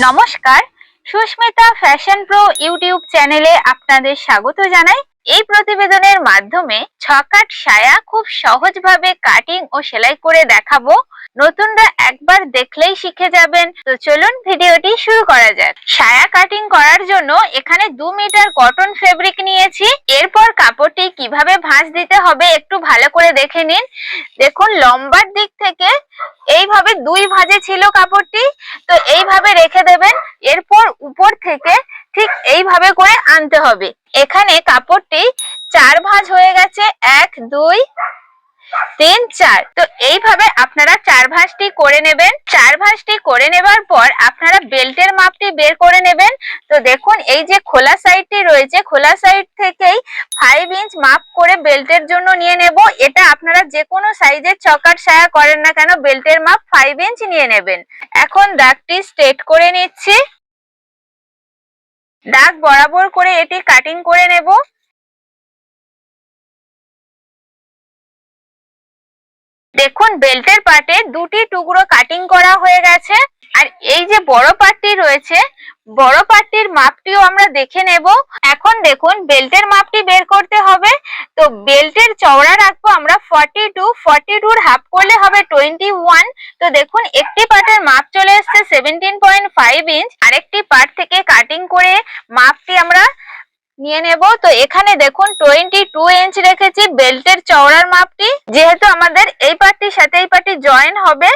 নমস্কার। Susmita fashion pro YouTube চ্যানেলে আপনাদের স্বাগত জানাই। এই প্রতিবেদনের মাধ্যমে ছকাট সায়া খুব সহজভাবে কাটিং ও সেলাই করে দেখাবো। নতুনরা একবার দেখলেই শিখে যাবেন। তো চলুন ভিডিওটি শুরু করা যাক। সায়া কাটিং করার জন্য এখানে দু মিটার কটন ফেব্রিক নিয়েছি। এরপর কাপড়টি কীভাবে ভাঁজ দিতে হবে একটু ভালো করে দেখে নিন। দেখুন, লম্বার দিক থেকে এইভাবে দুই ভাঁজে ছিল কাপড়টি। তো এইভাবে রেখে দেবেন। এরপর উপর থেকে ঠিক এইভাবে করে আনতে হবে। এখানে কাপড়টি চার ভাঁজ হয়ে গেছে। এক, দুই তিন চার। তো এইভাবে আপনারা চার ভাঁজটি করে নেবেন। চার ভাঁজটি করে নেবার পর আপনারা বেল্টের মাপটি বের করে নেবেন। তো দেখুন, এই যে খোলা সাইডটি রয়েছে, খোলা সাইড থেকেই ফাইভ ইঞ্চ মাপ করে বেল্টের জন্য নিয়ে নেব। এটা আপনারা যে কোনো সাইজের চকার সায়া করেন না কেন, বেল্টের মাপ ফাইভ ইঞ্চ নিয়ে নেবেন। এখন দাগটি স্ট্রেট করে নিচ্ছি। দাগ বরাবর করে এটি কাটিং করে নেব। দেখুন, বেল্টের পার্টে দুটি টুকরো কাটিং করা হয়ে গেছে। আর এই যে বড় পার্টটি রয়েছে, বড় পার্টটির মাপটিও আমরা দেখে নেব। এখন দেখুন, বেল্টের মাপটি বের করতে হবে। তো বেল্টের চওড়া রাখব আমরা ফর্টি টু ফর্টি টুর হাফ করলে হবে টোয়েন্টি ওয়ান তো দেখুন, একটি পার্টের মাপ চলে এসছে সেভেন্টিন পয়েন্ট ফাইভ ইঞ্চ আরেকটি পার্ট থেকে কাটিং করে মাপটি আমরা নিয়ে নেব। তো এখানে দেখুন টোয়েন্টি টু ইঞ্চ রেখেছি বেল্টের চওড়ার মাপটি। যেহেতু আমাদের এই পার্টির সাথে এই পার্টি জয়েন হবে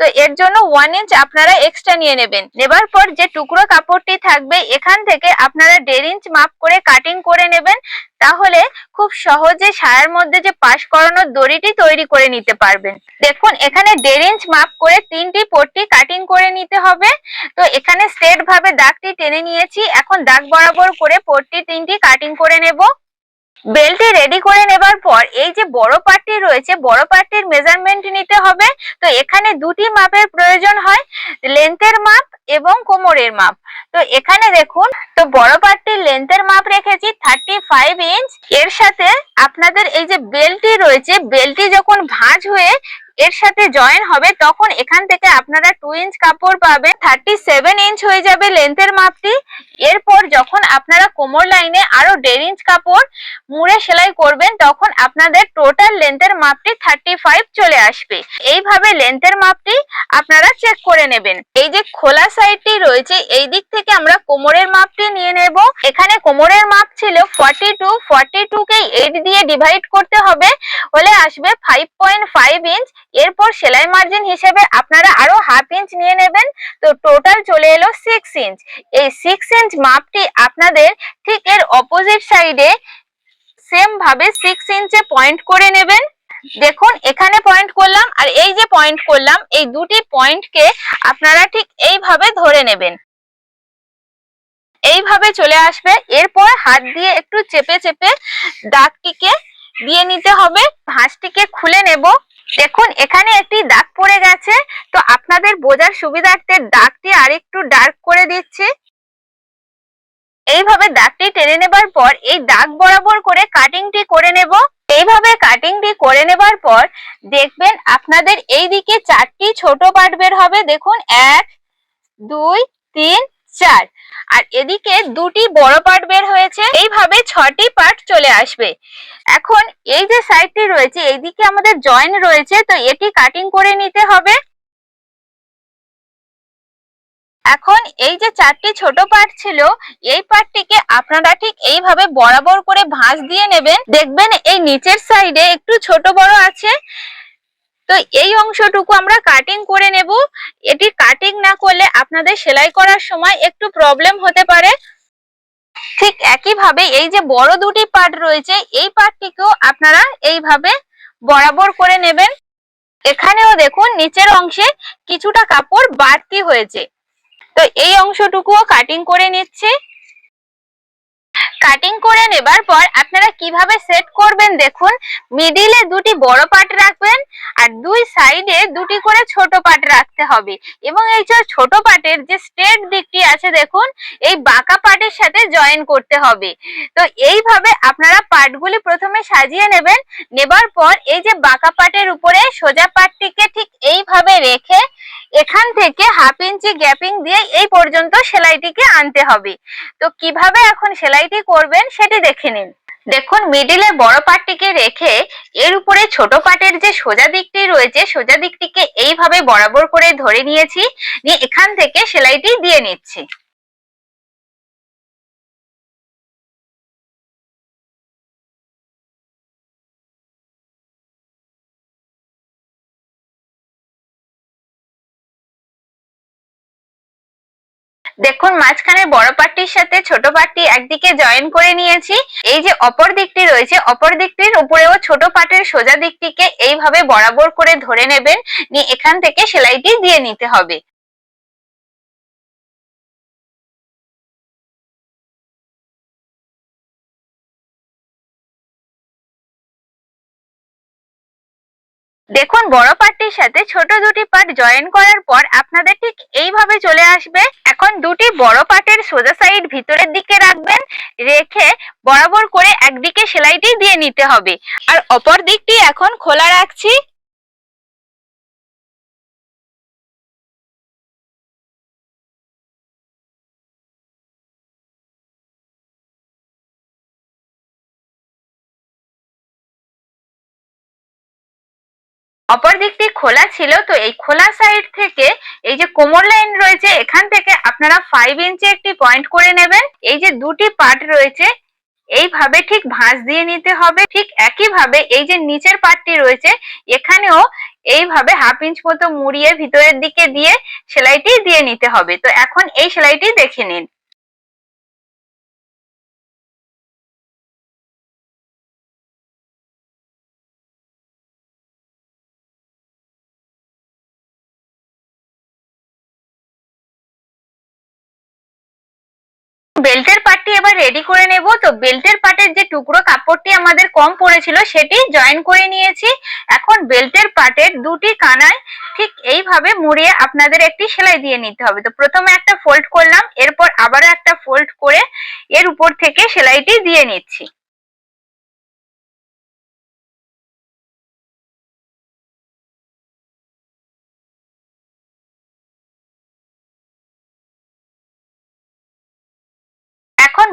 তো এর জন্য ওয়ান ইঞ্চ আপনারা এক্সট্রা নিয়ে নেবেন। নেবার পর যে টুকরো কাপড়টি থাকবে, এখান থেকে আপনারা দেড় ইঞ্চ মাপ করে কাটিং করে নেবেন। তাহলে খুব সহজে সায়ার মধ্যে যে পাশ করানোর দড়িটি তৈরি করে নিতে পারবেন। দেখুন, এখানে দেড় ইঞ্চ মাপ করে তিনটি পট্টি কাটিং করে নিতে হবে। তো এখানে স্ট্রেট ভাবে দাগটি টেনে নিয়েছি। এখন দাগ বরাবর করে পট্টি তিনটি কাটিং করে নেব। বেলটি রেডি করে নেবার পর এই যে বড় পার্টটি রয়েছে, বড় পার্টটির মেজারমেন্ট নিতে হবে। তো এখানে দুটি মাপের প্রয়োজন হয় লেন্থের মাপ এবং কোমরের মাপ। তো এখানে দেখুন, তো বড় পার্টটির লেন্থের মাপ রেখেছি থার্টি ফাইভ ইঞ্চ এর সাথে আপনাদের এই যে বেলটি রয়েছে বেলটি যখন ভাঁজ হয়ে এর সাথে জয়েন হবে, তখন এখান থেকে আপনারা টু ইঞ্চ কাপড় পাবেন থার্টি সেভেন ইঞ্চ হয়ে যাবে লেন্থের মাপটি। এরপর যখন আপনারা কোমর লাইনে আরও দেড় ইঞ্চ কাপড় মুড়ে সেলাই করবেন, তখন আপনাদের টোটাল লেন্থের মাপটি থার্টি ফাইভ চলে আসবে। এইভাবে লেন্থের মাপটি আপনারা চেক করে নেবেন। এই যে খোলা সাইডটি রয়েছে, এই দিক থেকে আমরা কোমরের মাপটি নিয়ে নেব। এখানে কোমরের মাপ ছিল ফর্টি টু ফর্টি টু কে এইট দিয়ে ডিভাইড করতে হবে, হলে আসবে ফাইভ পয়েন্ট ফাইভ ইঞ্চ এরপর সেলাই মার্জিন হিসেবে আপনারা আরও হাফ ইঞ্চ নিয়ে নেবেন। তো টোটাল চলে এলো সিক্স ইঞ্চ এই সিক্স ইঞ্চ মাপটি আপনাদের ঠিক এর অপোজিট সাইডে সেম ভাবে সিক্স ইঞ্চে পয়েন্ট করে নেবেন। দেখুন, এখানে পয়েন্ট করলাম আর এই যে পয়েন্ট করলাম, এই দুটি পয়েন্টকে আপনারা ঠিক এইভাবে ধরে নেবেন। এইভাবে চলে আসবে। এরপর হাত দিয়ে একটু চেপে চেপে দাগটিকে দিয়ে নিতে হবে। ভাঁজটিকে খুলে নেব। দেখুন, এখানে একটি দাগ পড়ে গেছে, তো আপনাদের বোঝার সুবিধার্থে দাগটি আরেকটু ডার্ক করে দিচ্ছি। এইভাবে দাগটি টেনে নেবার পর এই দাগ বরাবর করে কাটিংটি করে নেব। এইভাবে কাটিংটি করে নেবার পর দেখবেন আপনাদের এই দিকে চারটি ছোট পার্ট বের হবে। দেখুন, এক, দুই, তিন, চার। আর এদিকে দুটি বড় পার্ট বের হয়েছে, এইভাবে ছটি পার্ট চলে আসবে। এখন এই যে সাইডটি রয়েছে, এইদিকে আমাদের জয়েন রয়েছে, তো এটি কাটিং করে নিতে হবে। এখন এই যে চারটি ছোট পার্ট ছিল, এই পার্টটিকে আপনারা ঠিক এইভাবে বরাবর করে ভাঁজ দিয়ে নেবেন। দেখবেন এই নিচের সাইডে একটু ছোট বড় আছে। তো এই অংশটুকু আমরা কাটিং করে নেব। এটি কাটিং না করলে আপনাদের সেলাই করার সময় একটু প্রবলেম হতে পারে। ঠিক একইভাবে এই যে বড় দুটি পার্ট রয়েছে, এই পার্টটিকেও আপনারা এইভাবে বরাবর করে নেবেন। এখানেও দেখুন, নিচের অংশে কিছুটা কাপড় বাড়তি হয়েছে। তো এই অংশটুকুও কাটিং করে নিচ্ছি। কাটিং করে নেবার পর আপনারা কীভাবে সেট করবেন দেখুন মিডিলে দুটি বড় পার্ট রাখবেন আর দুই সাইডে দুটি করে ছোট পাট রাখতে হবে। এবং এই যে ছোট পাটের যে স্ট্রেট দিকটি আছে দেখুন, এই বাঁকা পাটের সাথে জয়েন করতে হবে। তো এইভাবে আপনারা পার্টগুলি প্রথমে সাজিয়ে নেবেন, নেবার পর এই যে বাঁকা পাটের উপরে সোজা পাটটিকে ঠিক এইভাবে রেখে এখান থেকে হাফ ইঞ্চি গ্যাপিং দিয়ে এই পর্যন্ত সেলাইটিকে আনতে হবে। তো কীভাবে এখন সেলাইটি করবেন সেটি দেখে নিন। দেখুন মিডিলে বড় পাটটিকে রেখে এর উপরে ছোট পাটের যে সোজা দিকটি রয়েছে, সোজা দিকটিকে এইভাবে বরাবর করে ধরে নিয়েছি। নিয়ে এখান থেকে সেলাইটি দিয়ে নিচ্ছি। দেখুন মাঝখানে বড় পাটটির সাথে ছোট পাটটি একদিকে জয়েন করে নিয়েছি। এই যে অপর দিকটি রয়েছে, অপর দিকটির উপরেও ছোট পাটের সোজা দিকটিকে এইভাবে বরাবর করে ধরে নেবেন। নিয়ে এখান থেকে সেলাইটি দিয়ে নিতে হবে। দেখুন, বড় পাটটির সাথে ছোট দুটি পাট জয়েন করার পর আপনাদের ঠিক এইভাবে চলে আসবে। এখন দুটি বড় পাটের সোজা সাইড ভিতরের দিকে রাখবেন, রেখে বরাবর করে একদিকে সেলাইটি দিয়ে নিতে হবে। আর অপর দিকটি এখন খোলা রাখছি। অপর দিকটি খোলা ছিল, তো এই খোলা সাইড থেকে এই যে কোমর লাইন রয়েছে, এখান থেকে আপনারা ফাইভ ইঞ্চি একটি পয়েন্ট করে নেবেন। এই যে দুটি পার্ট রয়েছে, এইভাবে ঠিক ভাঁজ দিয়ে নিতে হবে। ঠিক একইভাবে এই যে নিচের পার্টটি রয়েছে, এখানেও এইভাবে হাফ ইঞ্চ মতো মুড়িয়ে ভিতরের দিকে দিয়ে সেলাইটি দিয়ে নিতে হবে। তো এখন এই সেলাইটি দেখে নিন। বেল্টের পার্টটি এবার রেডি করে নেব। তো বেল্টের পার্টের যে টুকরো কাপড়টি আমাদের কম পড়েছিল, সেটি জয়েন করে নিয়েছি। এখন বেল্টের পার্টের দুটি কানায় ঠিক এইভাবে মুড়িয়ে আপনাদের একটি সেলাই দিয়ে নিতে হবে। তো প্রথমে একটা ফোল্ড করলাম, এরপর আবারও একটা ফোল্ড করে এর উপর থেকে সেলাইটি দিয়ে নিচ্ছি।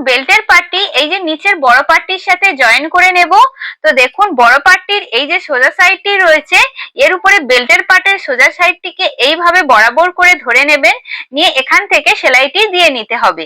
বেল্টের পার্টটি এই যে নিচের বড় পার্টটির সাথে জয়েন করে নেব। তো দেখুন, বড় পার্টটির এই যে সোজা সাইডটি রয়েছে, এর উপরে বেল্টের পার্টের সোজা সাইডটিকে এইভাবে বরাবর করে ধরে নেবেন। নিয়ে এখান থেকে সেলাইটি দিয়ে নিতে হবে।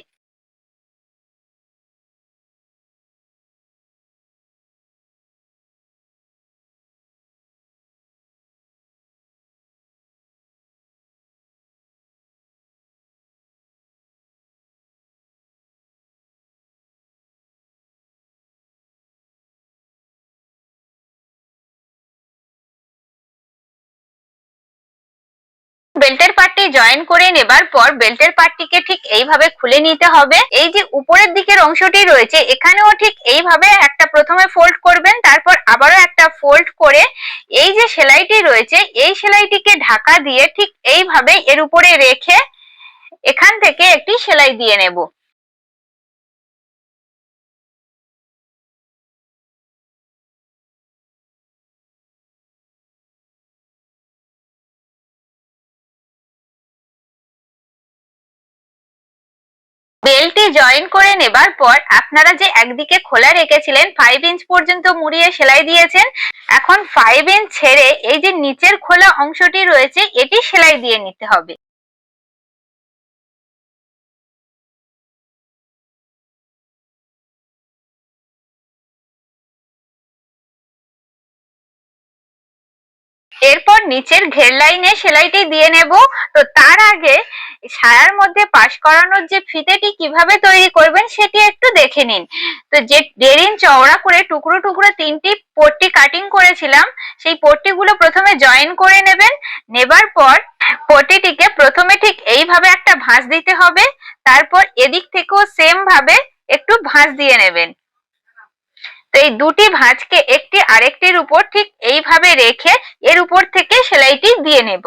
বেল্টের পার্টটি জয়েন করে নেবার পর বেল্টের পার্টটিকে ঠিক এইভাবে খুলে নিতে হবে। এই যে উপরের দিকের অংশটি রয়েছে, এখানেও ঠিক এইভাবে একটা প্রথমে ফোল্ড করবেন, তারপর আবারও একটা ফোল্ড করে এই যে সেলাইটি রয়েছে, এই সেলাইটিকে ঢাকা দিয়ে ঠিক এইভাবে এর উপরে রেখে এখান থেকে একটি সেলাই দিয়ে নেব। বেল্টটি জয়েন করে নেবার পর আপনারা যে একদিকে খোলা রেখেছিলেন ফাইভ ইঞ্চ পর্যন্ত মুড়িয়ে সেলাই দিয়েছেন, এখন ফাইভ ইঞ্চ ছেড়ে এই যে নিচের খোলা অংশটি রয়েছে, এটি সেলাই দিয়ে নিতে হবে। এরপর নিচের ঘের লাইনে সেলাইটি দিয়ে নেব। তো তার আগে সায়ার মধ্যে পাশ করানোর যে ফিতেটি কীভাবে তৈরি করবেন সেটি একটু দেখে নিন। তো যে দেড় ইঞ্চ চওড়া করে টুকরো টুকরো তিনটি পট্টি কাটিং করেছিলাম, সেই পট্টিগুলো প্রথমে জয়েন করে নেবেন। নেবার পর পট্টিটিকে প্রথমে ঠিক এইভাবে একটা ভাঁজ দিতে হবে। তারপর এদিক থেকেও সেম ভাবে একটু ভাঁজ দিয়ে নেবেন। তো এই দুটি ভাঁজকে একটি আরেকটির উপর ঠিক এইভাবে রেখে এর উপর থেকে সেলাইটি দিয়ে নেব।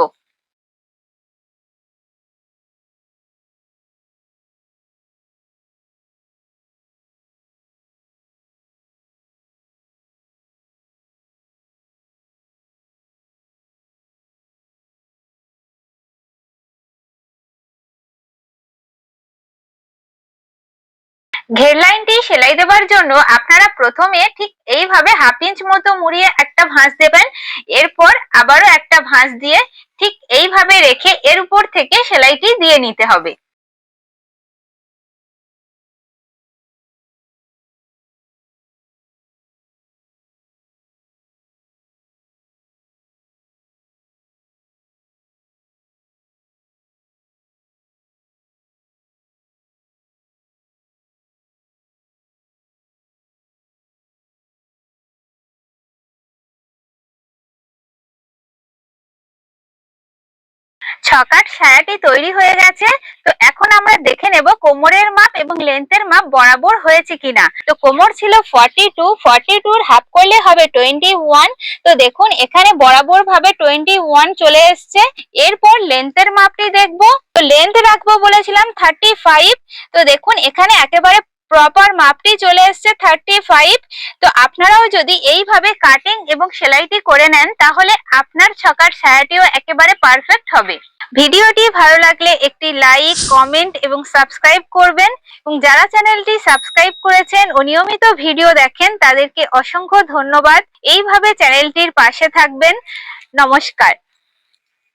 ঘের লাইনটি সেলাই দেওয়ার জন্য আপনারা প্রথমে ঠিক এইভাবে হাফ ইঞ্চ মতো মুড়িয়ে একটা ভাঁজ দেবেন। এরপর আবারও একটা ভাঁজ দিয়ে ঠিক এইভাবে রেখে এর উপর থেকে সেলাইটি দিয়ে নিতে হবে। ছকাট সায়াটি তৈরি হয়ে গেছে। তো এখন আমরা দেখে নেব কোমরের মাপ এবং লেন্থের মাপ বরাবর হয়েছে কিনা। তো কোমর ছিল ফর্টি টু ফর্টি টুর হাফ করলে হবে টোয়েন্টি ওয়ান তো দেখুন, এখানে বরাবর ভাবে টোয়েন্টি ওয়ান চলে এসছে। এরপর লেন্থের মাপটি দেখব। তো লেন্থ রাখব বলেছিলাম থার্টি ফাইভ তো দেখুন, এখানে একেবারে প্রপার মাপটি চলে এসছে থার্টি ফাইভ তো আপনারাও যদি এইভাবে কাটিং এবং সেলাইটি করে নেন, তাহলে আপনার ছকার সায়াটিও একেবারে পারফেক্ট হবে। ভিডিওটি ভালো লাগলে একটি লাইক কমেন্ট এবং সাবস্ক্রাইব করবেন। এবং যারা চ্যানেলটি সাবস্ক্রাইব করেছেন ও নিয়মিত ভিডিও দেখেন, তাদেরকে অসংখ্য ধন্যবাদ। এইভাবে চ্যানেলটির পাশে থাকবেন। নমস্কার।